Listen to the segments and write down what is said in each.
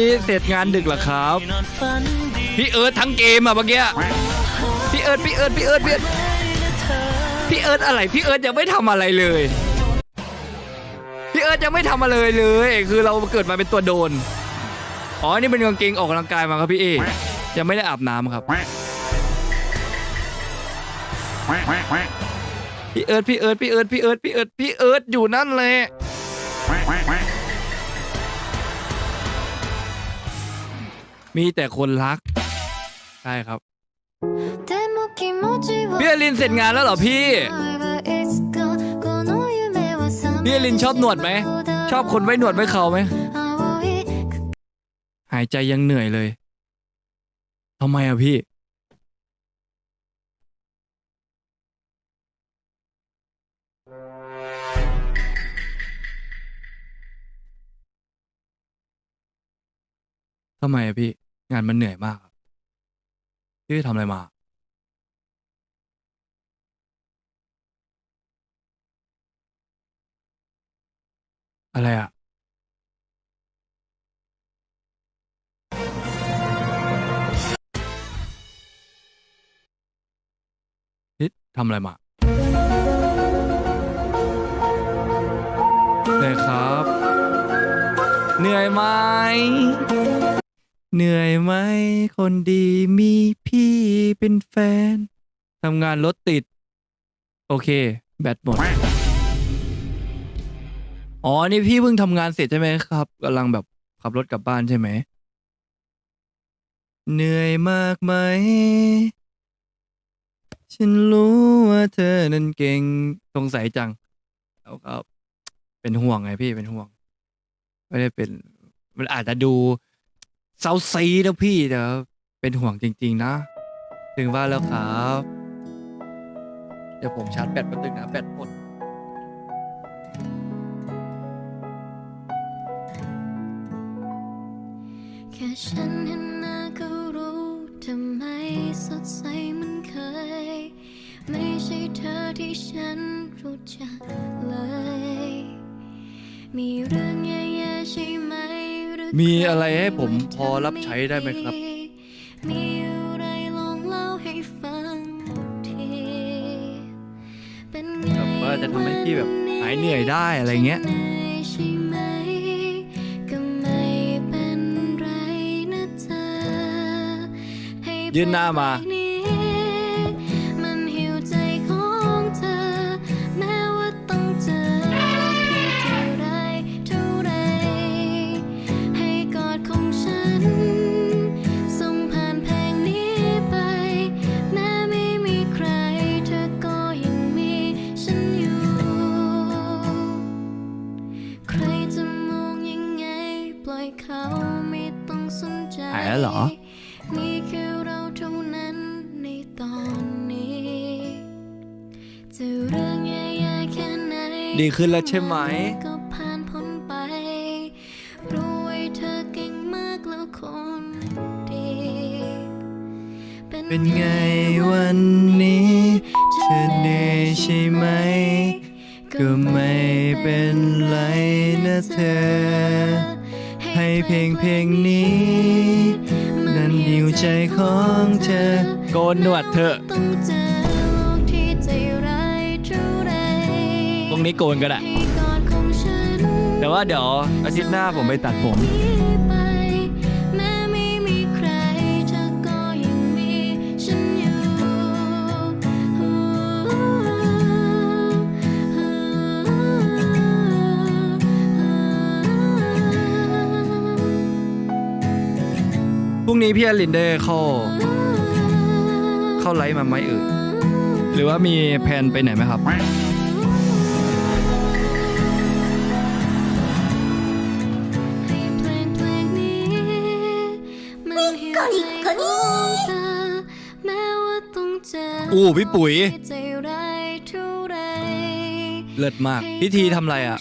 นี่เสร็จงานดึกเหรอครับ พี่เอิร์ธทั้งเกมอะเมื่อกี้ พี่เอิร์ธพี่เอิร์ธพี่เอิร์ธพี่เอิร์ธพี่เอิร์ธอะไร พี่เอิร์ธยังไม่ทำอะไรเลย พี่เอิร์ธยังไม่ทำอะไรเลย คือเราเกิดมาเป็นตัวโดน อ๋อ นี่เป็นกางเกงออกกำลังกายมาครับพี่เอ ยังไม่ได้อาบน้ำครับ พี่เอิร์ธพี่เอิร์ธพี่เอิร์ธพี่เอิร์ธพี่เอิร์ธพี่เอิร์ธอยู่นั่นเลย มีแต่คนรัก ใช่ครับ พี่อลินเสร็จงานแล้วเหรอพี่ พี่อลินชอบหนวดไหม ชอบคนไว้หนวดไว้เขาไหม หายใจยังเหนื่อยเลยทำไมอะพี่ ทำไมอะพี่ งานมันเหนื่อยมากอะพี่ไปทำอะไรมา อะไรอะนี่ทำอะไรมาเหนื่อยครับ เหนื่อยไหม เหนื่อยไหมคนดีมีพี่เป็นแฟนทำงานรถติด โอเค แบตหมด อ๋อ นี่พี่เพิ่งทำงานเสร็จใช่ไหมครับกำลังแบบขับรถกลับบ้านใช่ไหม เหนื่อยมากไหม ฉันรู้ว่าเธอนั้นเก่งสงสัยจังแล้วก็เป็นห่วงไงพี่เป็นห่วง ไม่ได้เป็น มันอาจจะดู เซาซีนะพี่แต่ว่าเป็นห่วงจริง ๆ นะ ถึงว่าแล้วครับ เดี๋ยวผมชาร์จแบตแป๊บนึงนะแบตหมดแค่ฉันเห็นหน้าก็รู้ทำไมสดใสเหมันเคย ไม่ใช่เธอที่ฉันรู้จักเลย มีเรื่องแย่ๆใช่ มหรือมีอะไรให้ผมพอรับใช้ได้ไหมครับ มีอะไรลองเล่าให้ฟังทีเป็นไงแบบว่าจะทำให้พี่แบบหายเหนื่อยได้อะไรเงี้ย ใช่ไหมก็ไม่เป็นไรนะเธอให้ยื่นหน้ามา เขาไม่ต้องสนใจหายแล้วเหรอ มีแค่เราเท่านั้นในตอนนี้จะเรื่องแย่ๆแค่ไหนดีขึ้นแล้วใช่ไหม ก็ผ่านพ้นไปรู้ไว้เธอเก่งมากแล้วคนดี เป็นไงวันนี้เธอเหนื่อยใช่ไหม ก็ไม่เป็นไรนะเธอ ให้เพลงเพลงนี้ นั้นหิวใจของเธอ โกนหนวดเถอะ ต้องเจอโลกที่ใจร้ายเท่าไรตรงนี้โกนก็ได้ให้กอดของฉัน แต่ว่าเดี๋ยวอาทิตย์หน้าผมไปตัดผมไรุ่งนี้พี่อลินได้เข้า เข้าไลฟ์มาไหมเอ่ยหรือว่ามีแผนไปไหนไหมครับให้เพลงเพลงนี้มันหิวใจของเธอแม้ว่าต้องเจออู้พี่ปุ๋ยเท่าไรเลิศมาก พิธีทำอะไรอะ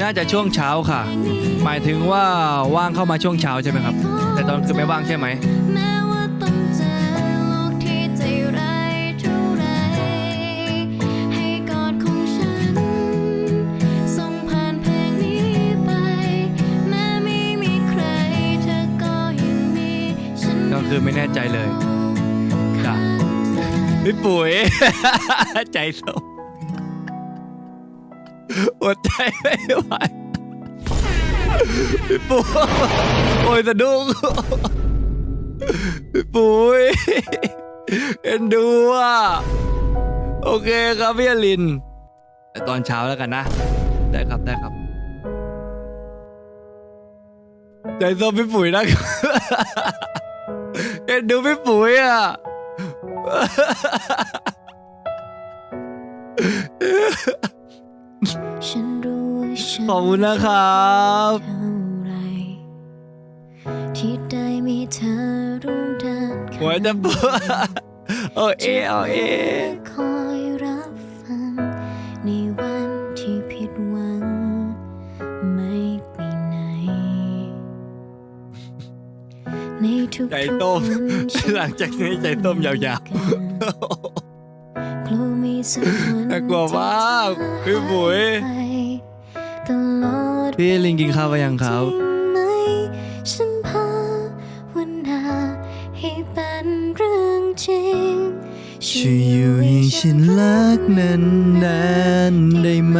น่าจะช่วงเช้าค่ะ หมายถึงว่าว่างเข้ามาช่วงเช้าใช่ไหมครับ แต่ตอนคือไม่ว่างใช่ไหม ก็คือไม่แน่ใจเลยจ้ะพี่ปุ๋ย ใจสม อดใจไม่ไหวพี่ปุ๋ยโอ้ยสะดุ้งพี่ปุ๋ยเอ็นดูอะโอเคครับพี่อลิน แต่ตอนเช้าแล้วกันนะ ได้ครับได้ครับใจส้มพี่ปุ๋ยนะครับเอ็นดูพี่ปุ๋ยอะ ขอบคุณนะครับเท่าไรที่ได้มีเธอร่วมเดินหัวจะปวดโอเอโอเอคอยรับฟังในวันที่ผิดหวัง ไม่ไปไหน ในทุกๆใจต้มวันฉันหลังจากนี้ใจต้มยาวกลัวมีสักวั นน่ากลัวมากพี่ปุ๋ยไปตลอดๆพี่ลิงกินข้าวไปยังครับจงไหมฉันภาวนาให้เป็นเรื่องจริงช่วยอยู่ให้ฉันรักนานๆได้ไหม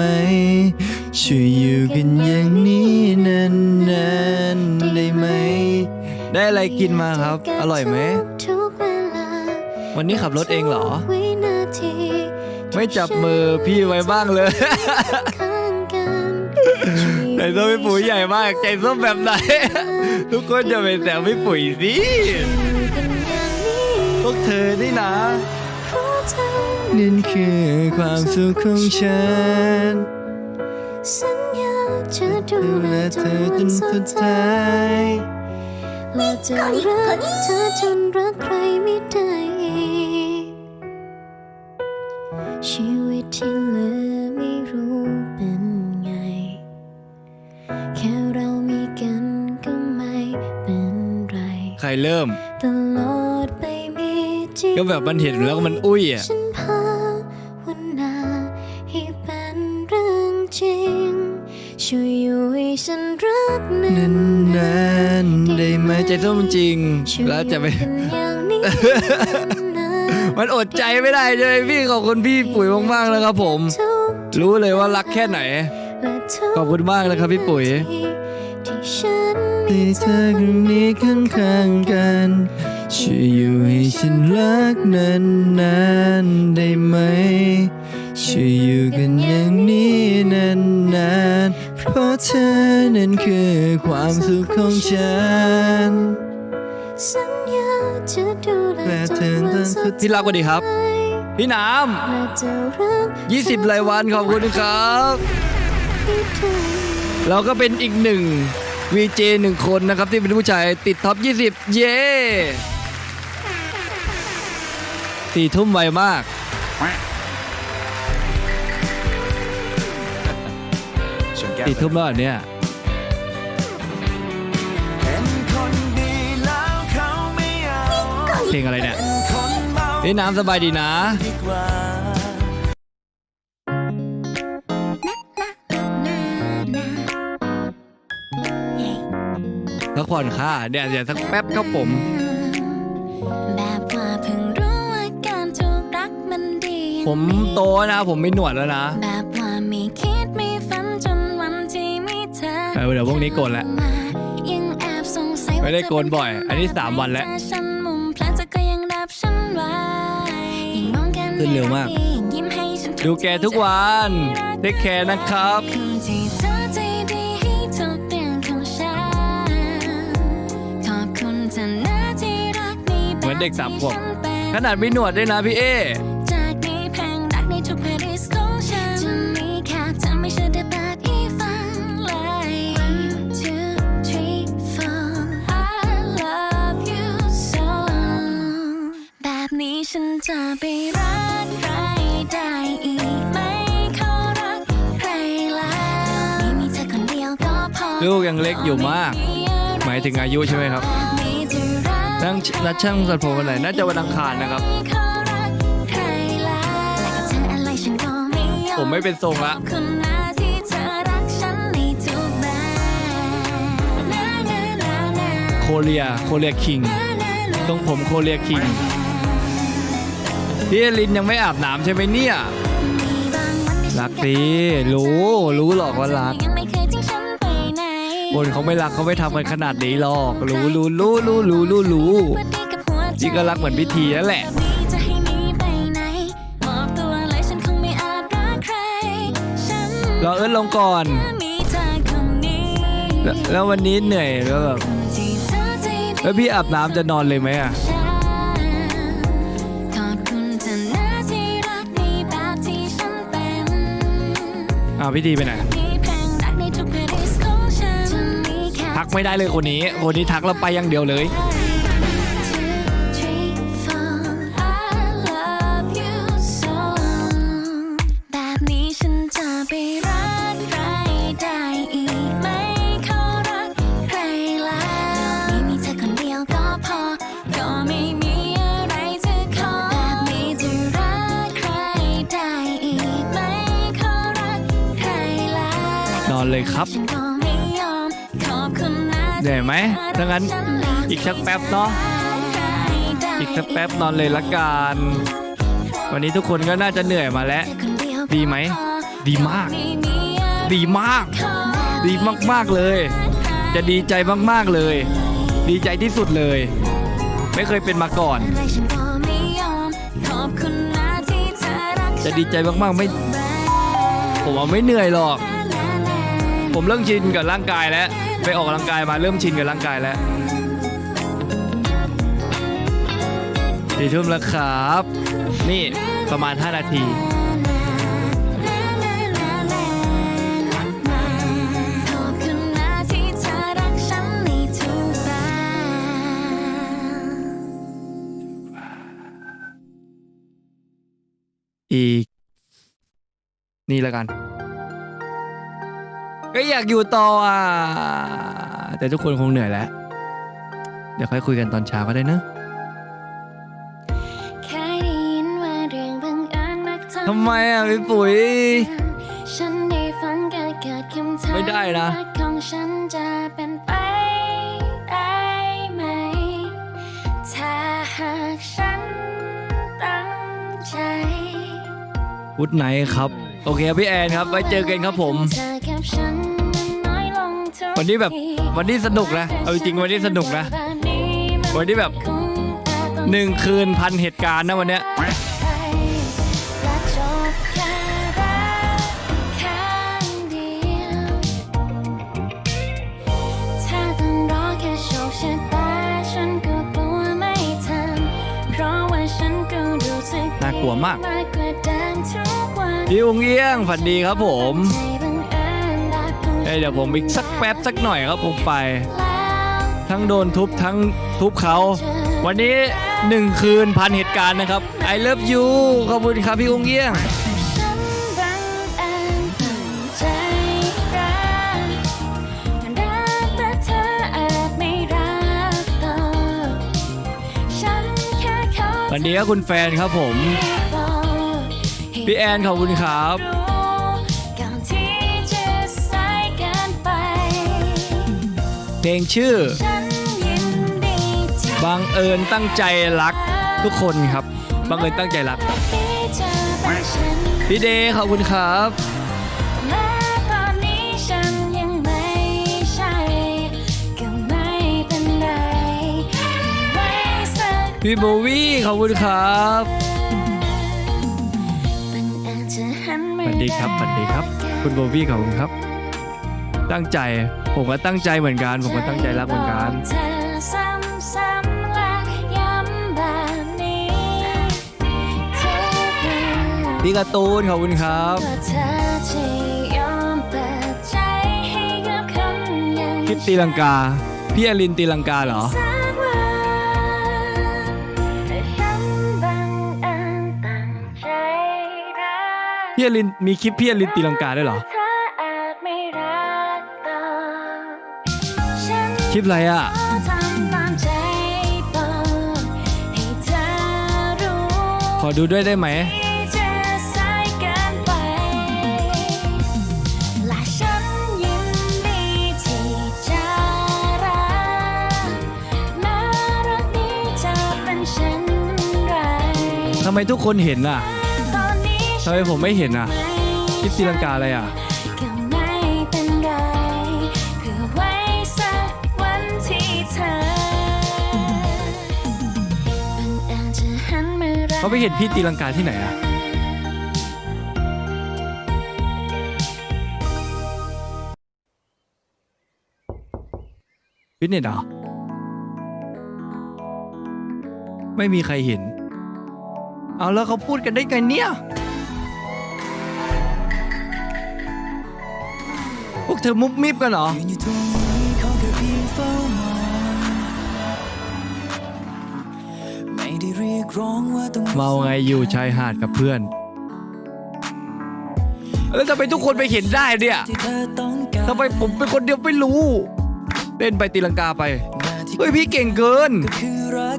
ช่วยอยู่กันอย่างนี้นานๆได้ไหม ได้อะไรกินมาครับ อร่อยไหมทุกเวลาวันนี้ขับรถเองเหรอวินาที ไม่จับมือพี่ไว้บ้างเลยข้างกันใจส้มพี่ปุ๋ยใหญ่มากใจส้มแบบไหน ทุกคนจะไปแซวพี่ปุ๋ยสิอยู่กันอย่างนี้พวกเธอนี่นะเพราะเธอนั่นคือความสุขของฉันสัญญาจะดูดูแลแลเธเธออจจนนสุสุดดท้าท้ายยและจะรักเธอจนรักใครไม่ได้อีก ชีวิตที่เหลือไม่รู้เป็นไง แค่เรามีกันก็ไม่เป็นไรใครเริ่ม ตลอดไปมีจริงก็แบบมันเห็นแล้วมันอุ้ยอะฉันภาวนาให้เป็นเรื่องจริง ช่วยอยู่ให้ฉันรักนานนานๆได้ไหมใจส้มจริงช่วยแล้วจะไปอยู่กันอย่างนี้นาน มันอดใจไม่ได้เลยพี่ขอบคุณพี่ปุ๋ยมากๆนะครับผมทุกรู้เลยว่ารักแค่ไหนและทุกขอบคุณมากนะครับพี่ปุ๋ยที่ฉันมีที่เธอคนนี้ข้างข้างๆกันช่วยอยู่ให้ฉันรักนานๆได้ไหมช่วยอยู่กันอย่างนี้นานๆเพราะเธอนั้นคือความสุขของฉันสัญญาจะดู แลและจเธนอวันนั้นสุสุดดที่รักสวัสดีครับท้ายพี่น้และจะรักำ20รายวันขอบคุณครับให้เธอเราก็เป็นอีกหนึ่ง VJ หนึ่งคนนะครับที่เป็นผู้ชายติดท็อป 20 เย้สี่ทุ่มไวมาก สี่ทุ่มแล้วเหรอเนี่ย เพลงอะไรเนี่ยเป็นคนเมาพี่น้ำสบายดีนะดีกว่าพักผ่อนค่ะเดี๋ยวเดี๋ยวสักแป๊บครับผมแบบว่าเพิ่งรู้ว่าการถูกรักมันดีอย่างผมนี้โตนะ ผมไม่หนวดแล้วนะแบบว่าไม่คิดไม่ฝันจนวันที่มีเธอเออเดี๋ยวพรุ่งนี้โกนแล้วมายังแอบสงสัยว่าไม่ได้โกนบ่อย อันนี้สามวันแล้ว ขึ้นเร็วมากยิ่งยิ้มให้ฉันดูแกทุกวันเทคแคร์นะครับคนที่เธอใจดีให้ทุกเรื่องของฉันขอบคุณเธอนะที่รักในแบบเหมือนเด็กสามขวบที่ฉันเป็นขนาดไม่หนวดด้วยนะพี่เอ ลูกยังเล็กอยู่มาก หมายถึงอายุใช่ไหมครับนั่งนัดช่างตัดผมวันไหนน่าจะวันอังคารนะครับ ผมไม่เป็นทรงละโคเรียโคเรียคิงตรงผมโคเรียคิงพี่ลินยังไม่อาบน้ำใช่ไหมเนี่ยรักดีรู้ รู้หรอกว่ารัก บนเขาไม่รักเขาไม่ทำกันขนาดนี้หรอกรู้รู้รู้รู้รู้รู้รู้ว่าดีกับหัวใจพี่ก็รักเหมือนพิธีนั่นแหละแบบนี้จะให้หนีไปไหนมอบตัวเลยฉันคงไม่อาจรักใครฉันรอเอิร์ธลงก่อนแค่มีเธอคนนี้แล้วแล้ววันนี้เหนื่อยแล้วแบบที่เธอใจดีแล้วพี่อาบน้ำจะนอนเลยไหมอะฉันขอบคุณเธอนะที่รักในแบบที่ฉันเป็นอ้าวพี่ดีไปไหน กไม่ได้เลยคนนี้ คนนี้ทักแล้วไปอย่างเดียวเลยแบบนี้ฉันจะไปรักใครได้อีกไหมเขารักใครแล้วนี้มีเธอคนเดียวก็พอก็ไม่มีอะไรจะขอแบบนี้จะรักใครได้อีกไหมเขารักใครแล้วนอนเลยครับ เหนื่อยไหมถ้างั้นอีกสักแป๊บเนาะอีกสักแป๊บนอนเลยละกันวันนี้ทุกคนก็น่าจะเหนื่อยมาแล้ว ดีไหม ดีมาก ดีมาก ดีมาก ๆ เลย จะดีใจมาก ๆ เลย ดีใจที่สุดเลย ไม่เคยเป็นมาก่อน จะดีใจมาก ๆ ไม่ ผมว่าไม่เหนื่อยหรอก ผมเริ่มชินกับร่างกายแล้ว ไปออกกำลังกายมาเริ่มชินกับร่างกายแล้วสี่ทุ่มแล้วครับ นี่ประมาณ 5 นาที อีกฉันในทุกแบบอีกนี่แล้วกัน ก็อยากอยู่ต่ออะ แต่ทุกคนคงเหนื่อยแล้ว เดี๋ยวค่อยคุยกันตอนเช้าก็ได้เนอะเคยได้ยินว่าเรื่องบังเอิญมักทำทำไมอะพี่ปุ๋ยฉันได้ฟังก็เกิดคำถามไม่ได้นะรักของฉันจะเป็นไปได้ไหมถ้าหากฉันตั้งใจพุธไหนครับ โอเคครับพี่แอนครับ ไว้เจอกันครับผม วันนี้แบบทีวันนี้สนุกนะเอาจริงๆวันนี้สนุกนะแบบนี้มันวันนี้แบบคงอาจต้องหนึ่งคืนพันเหตุการณ์นะวันเนี้ยและจบแค่รักข้างเดียวถ้าต้องรอแค่โชคชะตาฉันก็กลัวไม่ทันเพราะว่าฉันก็รู้สึกน่ากลัวมากมากกว่าเดิมทุกวันพี่องเอี้ยงฝันดีครับผม เอ้ยเดี๋ยวผมอีกสักแป๊บสักหน่อยครับผมไปแล้วทั้งโดนทุบทั้งทุบเขา วันนี้หนึ่งคืนพันเหตุการณ์นะครับ I love you ขอบคุณครับพี่องเอี้ยงฉันบังเอิญตั้งใจรักรักแต่เธออาจไม่รักต่อฉันแค่ขอวันนี้ก็คุณแฟนครับผมบอกให้พี่แอนขอบคุณครับ ลงชื่อฉันยินดีที่บังเอิญตั้งใจรักทุกคนครับบังเอิญตั้งใจรักที่จะเป็นฉันพี่เดย์ขอบคุณครับแม้ตอนนี้ฉันยังไม่ใช่ก็ไม่เป็นไรไว้สักพี่โบวี่ขอบคุณครับมันอาจจะหันสมาวัสดีครับสวัสดีครับ คุณโบวี่ขอบคุณครับ ตั้งใจ ผมก็ตั้งใจเหมือนกัน ผมก็ตั้งใจรักเหมือนกันเธอซ้ำๆและย้ำแบบนี้ทุกวันพี่การ์ตูนขอบคุณครับก็เธอจะยอมเปิดใจให้กับคนอย่างคลิปตีลังกา พี่อลินตีลังกาเหรอสักวันแต่ฉันบังเอิญตั้งใจรักพี่อลินมีคลิปพี่อลินตีลังกาด้วยเหรอ ลิปอะไรอะขอทำตามใจบอกให้เธอรู้ขอดูด้วยได้ไหมที่จะสายเกินไปและฉันยินดีที่จะรักแม้รักนี้จะเป็นเช่นไรทำไมทุกคนเห็นน่ะตอนนี้ทำไมผมไม่เห็นอะคลิปตีลังกาอะไรอะ เขาไปเห็นพี่ตีลังกาที่ไหนอะฟิตเนสเหรอ ไม่มีใครเห็น เอาแล้วเขาพูดกันได้ไงเนี่ย พวกเธอมุบมิบกันเหรอ ไม่ได้เรียกร้องว่าต้องเมาไงอยู่ชายหาดกับเพื่อน แล้วทำไมทุกคนไปเห็นได้เนี่ยที่เธอต้องการทำไมผมเป็นคนเดียวไม่รู้เล่นไปตีลังกาไปหน้าที่เฮ้ยพี่เก่งเกิน ก็คือรัก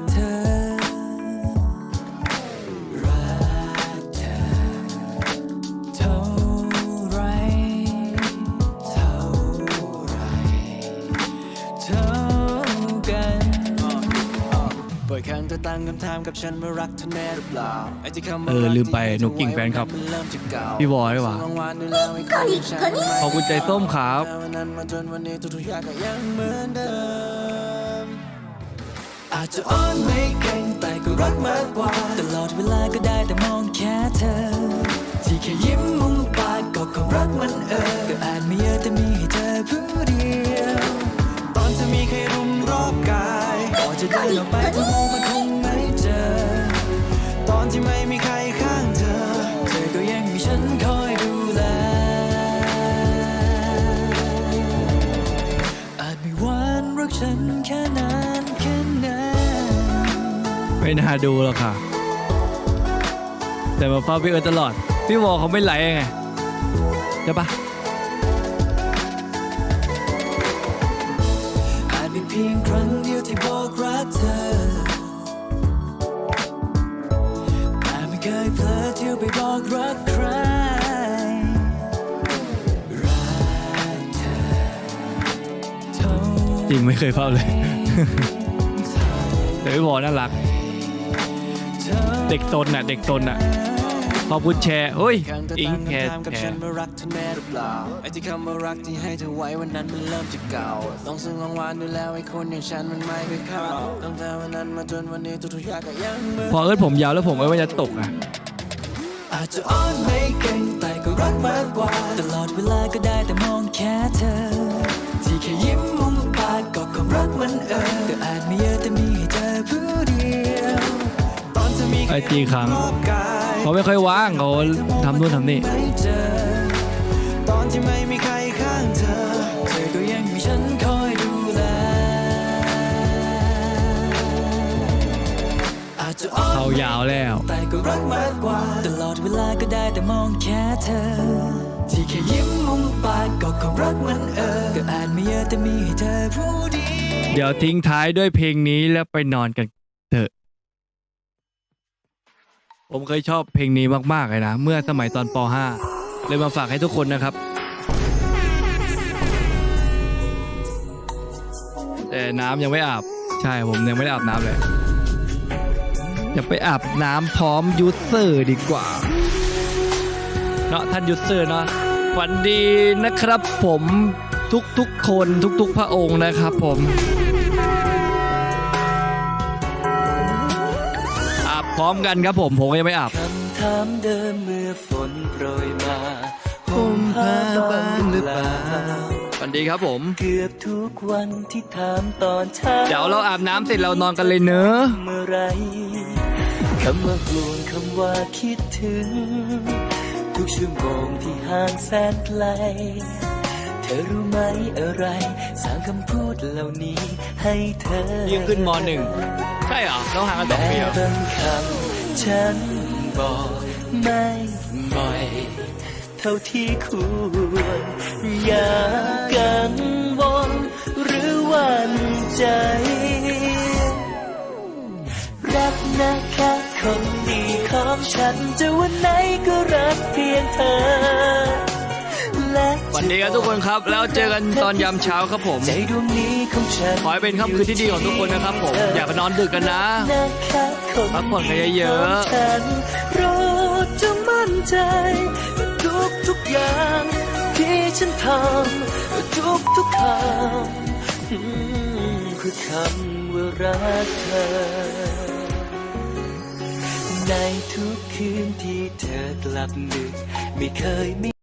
บ่อยครั้งเธอตั้งคำถามกับฉันว่ารักเธอแน่หรือเปล่าไอ้ที่คำว่าเออรักลืมไปที่หนูกิ่งแฟนคลับมันเริ่มจะเก่าพี่บอยดีกว่าส่งรางวัลดูแล้วให้คนอย่างฉันมันไม่ขอบคุณใจส้มครับแต่วันนั้นมาจนวันนี้ทุกๆอย่างก็ยังเหมือนเดิมอาจจะอ่อนไม่เก่งแต่ก็รักมากกว่าตลอดเวลาก็ได้แต่มองแค่เธอ ที่แค่ยิ้มมุมปากก็คงรักมันเออก็อาจไม่เยอะแต่มีให้เธอผู้เดียว ตอนเธอมีใครรุมรอบกายก่อน จะเดินออกไปเธอมองมันคงไม่เจอ ตอนที่ไม่มีใครข้างเธอ เธอก็ยังมีฉันคอยดูแล อาจมีวันรักฉันแค่นานแค่ไหนไม่น่าดูหรอกค่ะ แต่มาเฝ้าพี่เอิร์ธตลอด พี่วอลเขาไม่ไหลไงใช่ปะอาจเป็นเพียงครั้ง เคยเฝ้าเลยแต่พี่วอลน่ารัก เด็กตนน่ะ เด็กตนน่ะขอบคุณแชร์เฮ้ย อิงแชร์กับแชฉันร์ว่ารักเธอแน่หรือเปล่าไอ้ที่คำว่ารักที่ให้เธอไว้วันนั้นมันเริ่มจะเก่าต้องซึ่งรางวัลดูแล้วไอ้คนอย่างฉันมันไม่เคยเข้าตั้งแต่วันนั้นมาจนวันนี้ทุกๆอย่างก็ยังเหมือนพอเอิร์ธผมยาวแล้วผมก็ว่าจะตกอะอาจจะอ่อนไม่เก่งแต่ก็รักมากกว่า ตลอดเวลาก็ได้แต่มองแค่เธอ ที่แค่ยิ้มมุม ปากก็คงรักมันเออก็อาจไม่เยอะแต่มีให้เธอผู้เดียวตอนเธอมีใครไอจีครั้งรอบกายเขาไม่ค่อยว่างเขาทำนู่นทำนี่ไม่เจอตอนที่ไม่มีใครข้างเธอเธอก็ยังมีฉันคอยดูแลอาจจะอ่อนเขายาวแล้ว แต่ก็รักมากกว่า ตลอดเวลาก็ได้แต่มองแค่เธอ ที่แค่ยิ้มมุมปากก็คงรักมันเออ ก็อาจไม่เยอะแต่มีให้เธอผู้ดีเดี๋ยวทิ้งท้ายด้วยเพลงนี้แล้วไปนอนกันเถอะ ผมเคยชอบเพลงนี้มากๆเลยนะ เมื่อสมัยตอนป .5 เลยมาฝากให้ทุกคนนะครับ แต่น้ำยังไม่อาบ ใช่ผมยังไม่ได้อาบน้ำเลย อย่าไปอาบน้ำพร้อมยูเซอร์ดีกว่า เนาะท่านยูสเซอร์เนาะฝันดีนะครับผมทุกๆคนทุกๆพระองค์นะครับผมอาบพร้อมกันครับผมผมก็ยังไม่อาบคำถามเดิมเมื่อฝนโปรยมาผมผ้าบ้างหรือเปล่าฝันดีครับผม เกือบทุกวันที่ถามตอนเช้าเดี๋ยวเราอาบน้ำเสร็จเรานอนกันเลยเนอะเมื่อไรคำว่าห่วงคำว่าคิดถึงทุก ชั่วโมงที่ห่างแสนไกล เธอรู้ไหมอะไร สร้างคำพูดเหล่านี้ให้เธอยิ่งขึ้นมหนึ่งใช่เหรอต้องห่างกันสองแม้ปีเหรอบางคำฉันบอกไม่บ่อย เท่าที่ควรอย่ากังวลหรือหวั่นใจ องฉันจะวันไหนก็รักเพียงเธอ และฝัวัสดีครับทุกคนครับ แล้วเจอกันตอนยามเช้าครับผม ใจดวงนี้ของฉันขอให้เป็นค่ำคืนที่ดีของทุกคนนะครับผม อย่าไปนอนดึกกันนะ นะคะคนพักผ่อนกันเยอะๆ ของฉันโปรดจงมั่นใจ ทุกทุกๆอย่างที่ฉันทำทุกทุกๆคำอืมคือคำว่ารักเธอ ในทุกคืนที่เธอกลับดึกไม่เคยมี